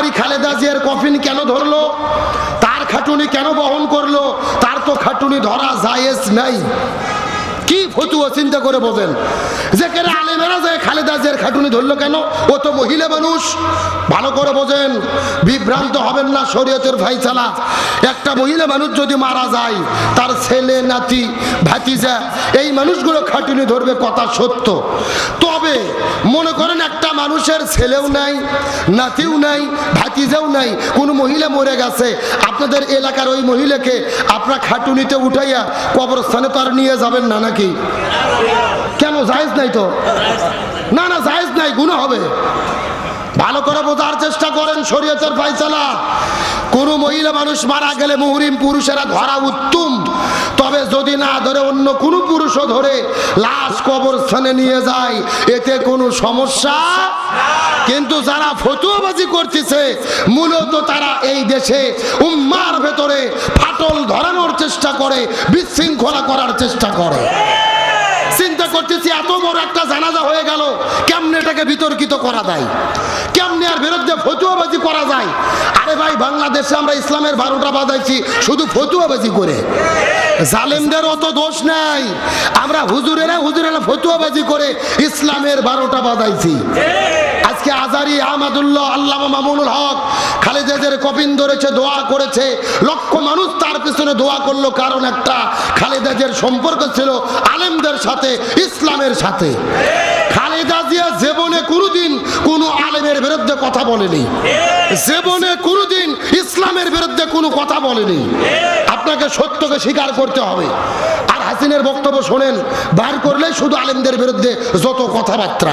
আজারি খালেদা জিয়ার কফিন কেন ধরলো? তার খাটুনি কেন বহন করল? তার তো খাটুনি ধরা জায়েজ নাই। কি ফতুয়া চিন্তা করে বোঝেন? যে কেন আলেমেরা যায় খালেদা জিয়ার খাটুনি ধরলো কেন? ও তো মহিলা মানুষ। ভালো করে বোঝেন, বিভ্রান্ত হবেন না শরীয়তের ফাইসালা একটা মহিলা মানুষ যদি মারা যায়, তার ছেলে, নাতি ভাতিজা, এই মানুষগুলো খাটুনি ধরবে, কথা সত্য। তবে মনে করেন একটা মানুষের ছেলেও নাই, নাতিও নাই, ভাতিজাও নাই, কোনো মহিলা মরে গেছে। আপনাদের এলাকার ওই মহিলাকে আপনার খাটুনিতে উঠাইয়া কবরস্থানে তো আর নিয়ে যাবেন না নাকি? কেন, জায়েজ নাই তো? না না, জায়েজ নাই গুণ হবে। ভালো করে বোঝার চেষ্টা করেন শরীয়তের ফাইসালা কোন মহিলা মানুষ মারা গেলে মুহরিম পুরুষেরা ধরা উত্তম। তবে যদি না ধরে, অন্য কোনো পুরুষও ধরে, লাশ কবরস্থানে নিয়ে যায়, এতে কোনো সমস্যা কিন্তু যারা ফতুয়াবাজি করতেছে, মূলত তারা এই দেশে উম্মার ভেতরে ফাটল ধরানোর চেষ্টা করে, বিশৃঙ্খলা করার চেষ্টা করে। করতেছি, এত বড় একটা জানাজা হয়ে গেল, কেমনে এটাকে বিতর্কিত করা যায়? কেমনে আর বিরুদ্ধে ফতুয়াবাজি করা যায়? আরে ভাই, বাংলাদেশে আমরা ইসলামের বারোটা বাজাইছি, শুধু ফতুয়াবাজি করে। জালেমদের অত দোষ নাই। আমরা হুজুরেরা হুজুরেরা ফতুয়াবাজি করে ইসলামের বারোটা বাজাইছি। আজকে আজারি আহমদুল্লাহ আল্লামা মামুনুল হক খালেদাদের কপিন ধরেছে, দোয়া করেছে। লক্ষ মানুষ তার পিছনে দোয়া করল, কারণ একটা খালেদাদের সম্পর্ক ছিল আলেমদের সাথে, ইসলামের সাথে। খালেদা জিয়া জীবনে কোনোদিন কোনো আলেমের বিরুদ্ধে কথা বলেনি। জীবনে কোনোদিন ইসলামের বিরুদ্ধে কোনো কথা বলেনি। সত্যকে স্বীকার করতে হবে। আর হাসিনের বক্তব্য শোনেন, বার করলে শুধু আলেমদের বিরুদ্ধে যত কথাবার্তা।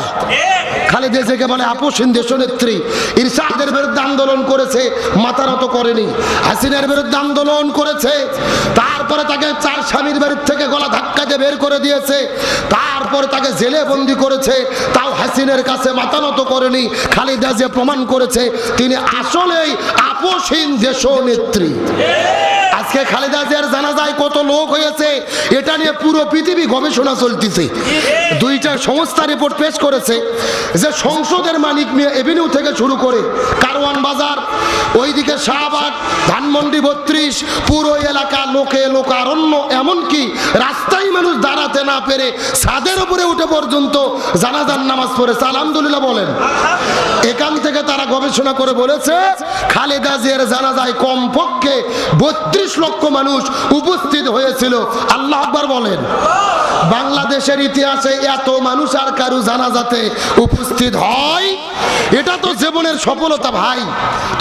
খালেদা জিয়াকে বলে আপোষহীন দেশনেত্রী ইরশাদের বিরুদ্ধে আন্দোলন করেছে মাথা নত করেনি। হাসিনের বিরুদ্ধে আন্দোলন করেছে, তারপরে তাকে চার স্বামীর বাড়ির থেকে গলা ধাক্কা দিয়ে বের করে দিয়েছে, তারপরে তাকে জেলে বন্দি করেছে, তাও হাসিনের কাছে মাথা নত করেনি। খালিদা যে প্রমাণ করেছে, তিনি আসলেই আপোষহীন দেশনেত্রী আজকে খালেদা জিয়ার জানা যায় কত লোক হয়েছে, এটা নিয়ে পুরো পৃথিবী গবেষণা চলতেছে। দুইটা সংস্থা রিপোর্ট পেশ করেছে যে সংসদের মালিক মিয়া এভিনিউ থেকে শুরু করে কারওয়ান বাজার, ওইদিকে শাহবাগ, ধানমন্ডি বত্রিশ, পুরো এলাকা লোকে লোকারণ্য, এমনকি রাস্তায় মানুষ দাঁড়াতে না পেরে ছাদের উপরে উঠে পর্যন্ত জানাজার নামাজ পড়েছে আলহামদুলিল্লাহ বলেন। এখান থেকে তারা গবেষণা করে বলেছে, খালেদা জিয়ার জানাজায় কমপক্ষে বত্রিশ লক্ষ মানুষ উপস্থিত হয়েছিল। আল্লাহ আকবার বলেন, বাংলাদেশের ইতিহাসে এত মানুষ আর কারু জানাজাতে উপস্থিত হয়? এটা তো জীবনের সফলতা ভাই।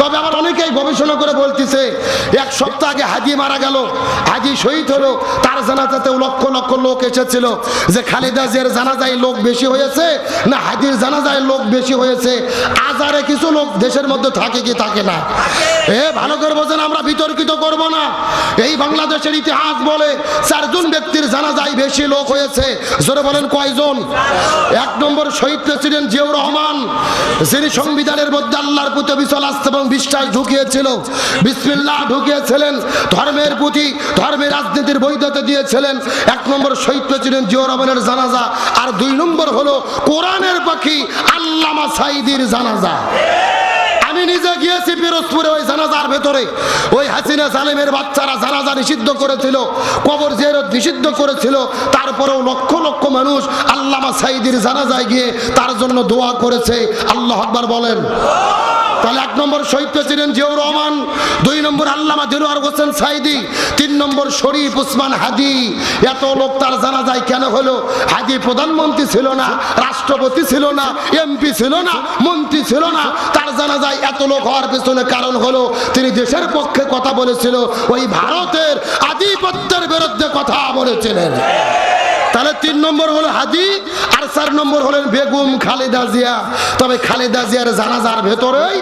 তবে আমার অনেকেই গবেষণা করে বলতেছে, এক সপ্তাহ আগে হাজি মারা গেল, হাজি শহীদ হলো, তার জানাজাতেও লক্ষ লক্ষ লোক এসেছিল। যে খালেদা জিয়ার জানাজায় লোক বেশি হয়েছে, না হাজির জানাজায় লোক বেশি হয়েছে, আজারে কিছু লোক দেশের মধ্যে থাকে কি থাকে না? এ ভালো করে বোঝেন, আমরা বিতর্কিত করব না। এই বাংলাদেশের ইতিহাস বলে চারজন ব্যক্তির জানাজায় বেশি লোক হয়েছে। জোরে বলেন কয়জন? এক নম্বর শহীদ প্রেসিডেন্ট জিয়াউর রহমান, যিনি সংবিধানের মধ্যে আল্লাহর প্রতি বিশাল আস্থা এবং বিশ্বাস ঢুকিয়েছিল। বিসমিল্লাহ ঢুকিয়েছিলেন, ধর্মের প্রতি, ধর্মের রাজনীতির বৈধতা দিয়েছিলেন। এক নম্বর শহীদ প্রেসিডেন্ট জিয়াউর রহমানের জানাজা। আর দুই নম্বর হলো কোরআনের পাখি আল্লামা সাইদির জানাজা। আমি নিজে গিয়েছি পিরোজপুরে ওই জানাজার ভেতরে। ওই হাসিনা সালেমের বাচ্চারা জানাজা নিষিদ্ধ করেছিল, কবর জেরত নিষিদ্ধ করেছিল, তারপরেও লক্ষ লক্ষ মানুষ আল্লামা সাইদির জানাজায় গিয়ে তার জন্য দোয়া করেছে। আল্লাহ আকবার বলেন। তাহলে এক নম্বর শহীদ প্রেসিডেন্ট জিয়াউর রহমান, দুই নম্বর আল্লামা দিলওয়ার হোসেন সাইদি, তিন নম্বর শরীফ উসমান হাদি। এত লোক তার জানা যায় কেন হলো? হাদি প্রধানমন্ত্রী ছিল না, রাষ্ট্রপতি ছিল না, এমপি ছিল না, মন্ত্রী ছিল না। তার জানা যায় এত লোক হওয়ার পেছনে কারণ হলো, তিনি দেশের পক্ষে কথা বলেছিল, ওই ভারতের আধিপত্যের বিরুদ্ধে কথা বলেছিলেন। তাহলে তিন নম্বর হলো হাদি চার নম্বর হলেন বেগম খালেদা জিয়া। তবে খালেদা জিয়ার জানাজার ভেতরেই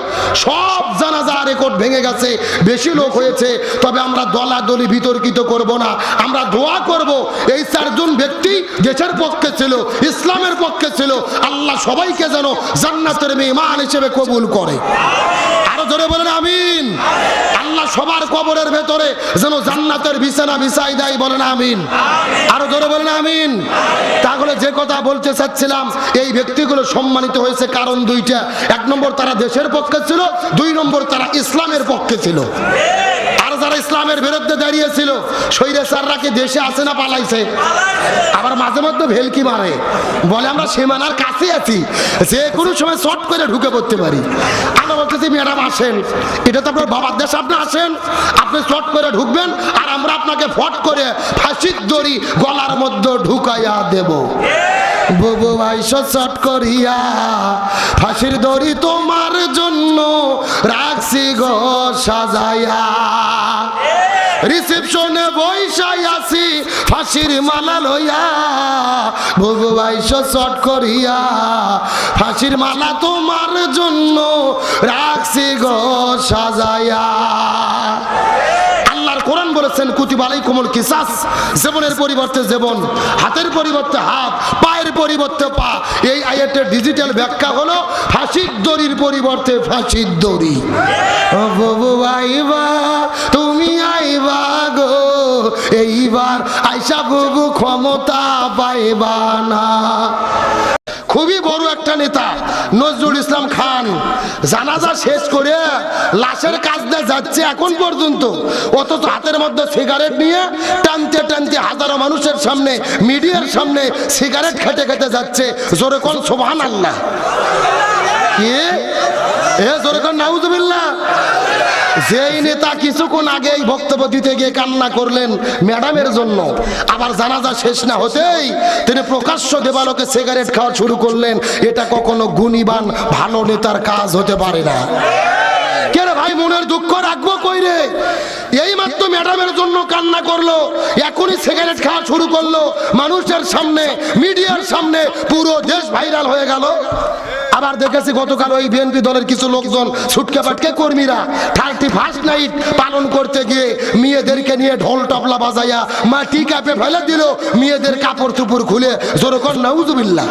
সব জানাজা রেকর্ড ভেঙে গেছে, বেশি লোক হয়েছে। তবে আমরা দলাদলি বিতর্কিত করব না, আমরা দোয়া করব, এই চারজন ব্যক্তি দেশের পক্ষে ছিল, ইসলামের পক্ষে ছিল, আল্লাহ সবাইকে যেন জান্নাতের মেহমান হিসেবে কবুল করে আরও জোরে বলেন আমিন আল্লাহ আল্লাহ সবার কবরের ভেতরে যেন জান্নাতের বিছানা বিছাই দেয় বলেন আমিন। আরও জোরে বলেন আমিন। তাহলে যে কথা বলতে চাচ্ছিলাম এই ব্যক্তিগুলো সম্মানিত হয়েছে কারণ দুইটা। এক নম্বর তারা দেশের পক্ষে ছিল দুই নম্বর তারা ইসলামের পক্ষে ছিল। যারা ইসলামের বিরুদ্ধে দাঁড়িয়েছিল, সৈরে স্যাররা কি দেশে আছে না পালাইছে? আবার মাঝে মধ্যে ভেলকি মারে। বলে, আমরা সীমানার কাছে আছি। যে কোনো সময় শর্ট করে ঢুকে পড়তে পারি। আমরা বলতেছি, ম্যাডাম, আসেন। এটা তো আপনার বাবার দেশ আপনি আসেন। আপনি শর্ট করে ঢুকবেন আর আমরা আপনাকে ফট করে ফাঁসির দড়ি গলার মধ্যে ঢুকাইয়া দেব। বুবু ভাই শট করিয়া ফাঁসির দড়ি তোমার জন্য রাখছি গো সাজাইয়া। রিসেপশনে বৈশাই আছি, ফাঁসির মালা লইয়া। বুবু ভাই শট করিয়া ফাঁসির মালা তোমার জন্য রাখছি গো সাজাইয়া। আল্লাহর কোরআন বলেছেন কুতিবা কিসাস। জীবনের পরিবর্তে জীবন, হাতের পরিবর্তে হাত, পায়ের পরিবর্তে পা। এই আয়াতের ডিজিটাল ব্যাখ্যা হলো ফাঁসির দড়ির পরিবর্তে ফাঁসির দড়ি। আইবা, তুমি আইবা গো, এইবার আইসা বুবু ক্ষমতা পাইবা না। খুবই বড় একটা নেতা, নজরুল ইসলাম খান। জানাজা শেষ করে লাশের কাজ দিয়ে যাচ্ছে এখন পর্যন্ত। অথচ হাতের মধ্যে সিগারেট নিয়ে টানতে টানতে হাজারো মানুষের সামনে, মিডিয়ার সামনে সিগারেট খেতে খেতে যাচ্ছে। জোরে কোন সোভান আল্লাহ কি? এ জোরে কোন, নাউজুবিল্লাহ। যেই নেতা কিছুক্ষণ আগে এই বক্তব্য দিতে গিয়ে কান্না করলেন ম্যাডামের জন্য, আবার জানাজা শেষ না হতেই তিনি প্রকাশ্য দেবালোকে সিগারেট খাওয়া শুরু করলেন। এটা কখনো গুণীবান, ভালো নেতার কাজ হতে পারে না। কেন ভাই, মনের দুঃখ রাখব ম্যাডামের জন্য কান্না করল, এখনই সিগারেট খাওয়া শুরু করল। মানুষের সামনে, মিডিয়ার সামনে পুরো দেশ ভাইরাল হয়ে গেল। আবার দেখেছি গতকাল ওই বিএনপি দলের কিছু লোকজন ছুটকে পাটকে কর্মীরা থার্টি ফার্স্ট নাইট পালন করতে গিয়ে মেয়েদেরকে নিয়ে ঢোল টপলা বাজাইয়া মাটি কাপে ফেলে দিল। মেয়েদের কাপড় চুপড় খুলে জোর কর, নাউজুবিল্লাহ।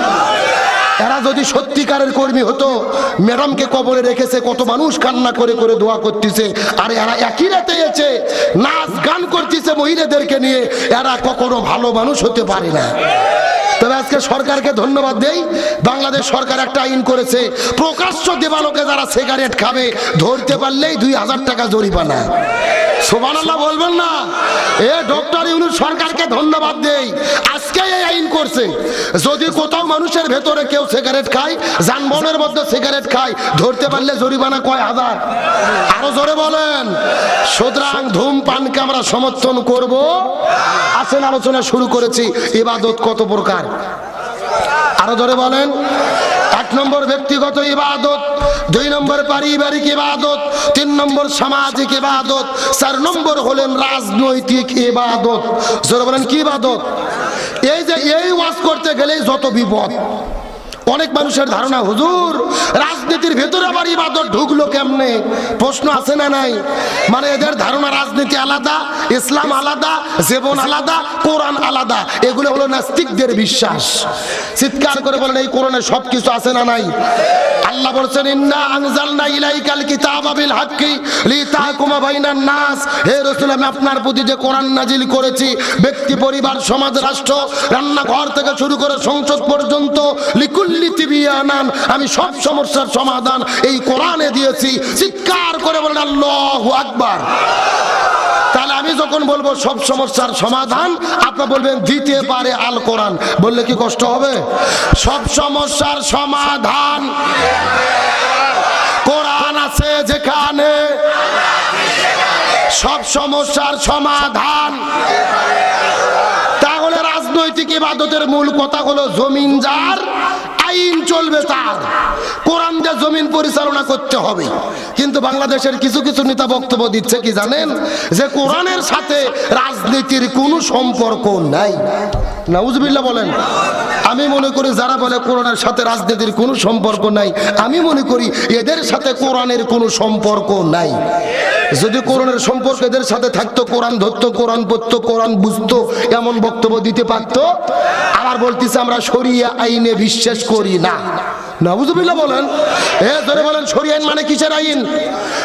এরা যদি সত্যিকারের কর্মী হতো, ম্যাডামকে কবরে রেখেছে, কত মানুষ কান্না করে করে দোয়া করতেছে, আর এরা একই রাতে এসে নাচ গান করতেছে মহিলাদেরকে নিয়ে, এরা কখনো ভালো মানুষ হতে পারে না। তবে আজকে সরকারকে ধন্যবাদ দেই। বাংলাদেশ সরকার একটা আইন করেছে, প্রকাশ্য দেবালোকে যারা সিগারেট খাবে, ধরতে পারলেই দুই হাজার টাকা জরিমানা। সোমান আল্লাহ বলবেন না। এ ডক্টর ইউনুস সরকারকে ধন্যবাদ দেই। আজকে এই আইন করছে। যদি কোথাও মানুষের ভেতরে কেউ সিগারেট খায়, যানবাহনের মধ্যে সিগারেট খায়, ধরতে পারলে জরিমানা কয় হাজার? আরও জোরে বলেন। সুতরাং ধূমপানকে আমরা সমর্থন করব। আসেন, আলোচনা শুরু করেছি। ইবাদত কত প্রকার? আরও ধরে বলেন। এক নম্বর ব্যক্তিগত ইবাদত, দুই নম্বর পারিবারিক ইবাদত, তিন নম্বর সামাজিক ইবাদত, চার নম্বর হলেন রাজনৈতিক ইবাদত। জোরে বলেন, কি ইবাদত? এই যে এই ওয়াজ করতে গেলেই যত বিপদ। অনেক মানুষের ধারণা, হুজুর, রাজনীতির ভেতরে আবার ইবাদত ঢুকলো কেমনে? প্রশ্ন আছে না নাই? মানে এদের ধারণা রাজনীতি আলাদা, ইসলাম আলাদা, জীবন আলাদা, কোরআন আলাদা। এগুলো হলো নাস্তিকদের বিশ্বাস। চিৎকার করে বলেন, এই কোরআনে সব কিছু আছে না নাই? আল্লাহ বলছেন, ইন্না আনজালনা ইলাইকাল কিতাবা বিল হাক্কি লিতাহকুমা বাইনান নাস। হে আমি আপনার প্রতি যে কোরআন নাজিল করেছি, ব্যক্তি, পরিবার, সমাজ, রাষ্ট্র, রান্নাঘর থেকে শুরু করে সংসদ পর্যন্ত আমি সব সমস্যার সমাধান এই কোরআনে দিয়েছি। চিৎকার করে বলেন, আল্লাহু আকবার। তাহলে আমি যখন বলব সব সমস্যার সমাধান, আপনি বলবেন দিতে পারে আল কোরআন। বললে কি কষ্ট হবে? সব সমস্যার সমাধান। কোরআন আছে যেখানে। সব সমস্যার সমাধান। তাহলে রাজনৈতিক ইবাদতের মূল কথা হলো জমিন যার আইন চলবে তার। কোরআন দিয়ে জমিন পরিচালনা করতে হবে। কিন্তু বাংলাদেশের কিছু কিছু নেতা বক্তব্য দিচ্ছে কি জানেন? যে কোরআনের সাথে রাজনীতির কোনো সম্পর্ক নাই। নাউজবিল্লাহ বলেন, আমি মনে করি যারা বলে কোরআনের সাথে রাজনীতির কোনো সম্পর্ক নাই, আমি মনে করি এদের সাথে কোরআনের কোনো সম্পর্ক নাই। যদি কোরআনের সম্পর্ক এদের সাথে থাকতো, কোরআন ধরতো, কোরআন পড়তো, কোরআন বুঝতো, এমন বক্তব্য দিতে পারতো, আবার বলতেছে আমরা সরিয়া আইনে বিশ্বাস করি না। নাবুজুবিল্লাহ বলেন। এ ধরে বলেন শরী আইন মানে কিসের আইন?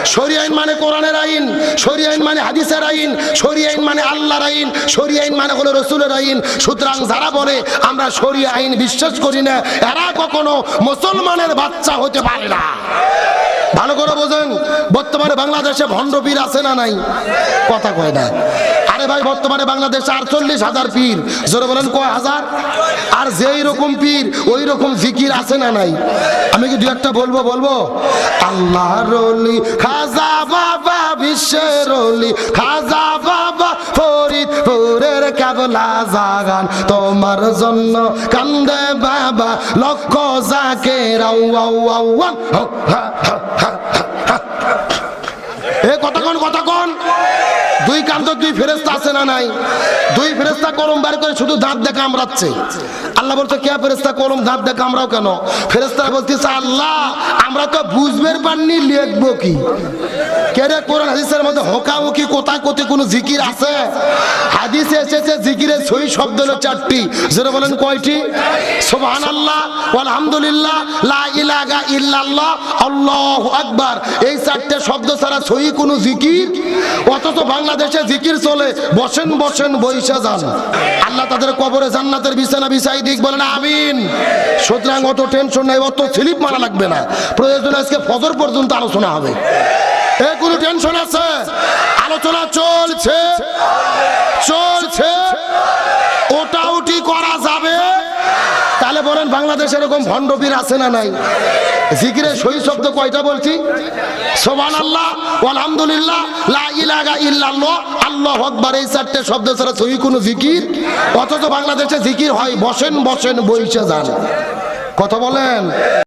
শরী আইন মানে কোরআনের আইন শরী আইন মানে হাদিসের আইন শরী আইন মানে আল্লাহর আইন শরী আইন মানে হলো রসুলের আইন। সুতরাং যারা বলে, আমরা শরী আইন বিশ্বাস করি না, এরা কখনো মুসলমানের বাচ্চা হতে পারে না। ভালো করে বোঝেন, বর্তমানে বাংলাদেশে ভণ্ডপীর আছে না নাই? কথা কয় না। ভাই বর্তমানে বাংলাদেশে আটচল্লিশ হাজার পীর। জোরে বলেন কয় হাজার? আর যেই রকম পীর ওই রকম জিকির আছে না নাই? আমি কি দু একটা বলব বলব? আল্লাহ রলি খাজা বাবা বিশ্বের রলি। খাজা বাবা ফরিদপুরের কেবলা জাগান। তোমার জন্য কান্দে বাবা লক্ষ জাকে রাউ আউ আউ আউ, হা, হা, হা, হা, দুই কান্ত দুই ফেরেস্তা আছে না নাই? দুই ফেরেস্তা গরম বার করে শুধু দাঁত দেখা কামড়াচ্ছে আল্লাহ বলছে, কে ফেরেস্তা কলম দাঁত দেখে কামড়াও কেন? ফেরেস্তা বলতেছে আল্লাহ, আমরা তো বুঝবের পাননি লিখব কি? কোথায় কোথায় জিকির শব্দ চারটি। বলেন শব্দ ছাড়া জিকির? বাংলাদেশে জিকির চলে, বসেন বসেন বৈশা যান। আল্লাহ তাদের কবরে জান্নাতের বিছানা বিছাই দিক না, আমিন। সুতরাং অত টেনশন নাই, অত স্লিপ মারা লাগবে না। প্রয়োজন আজকে ফজর পর্যন্ত আলোচনা হবে। এ, কোনো টেনশন আছে? আলোচনা চলছে। চলছে। ওটা উটি করা যাবে। তাহলে বলেন বাংলাদেশ এরকম ভণ্ডবীর আছে না নাই? জিকিরের সহি শব্দ কয়টা বলছি? সোমান আল্লাহ আলহামদুলিল্লাহ লা ইলাহা ইল্লাল্লাহ, আল্লাহ হকবার এই চারটে শব্দ ছাড়া সহি কোনো জিকির? অথচ বাংলাদেশে জিকির হয়, বসেন বসেন, বইসে যান। কথা বলেন?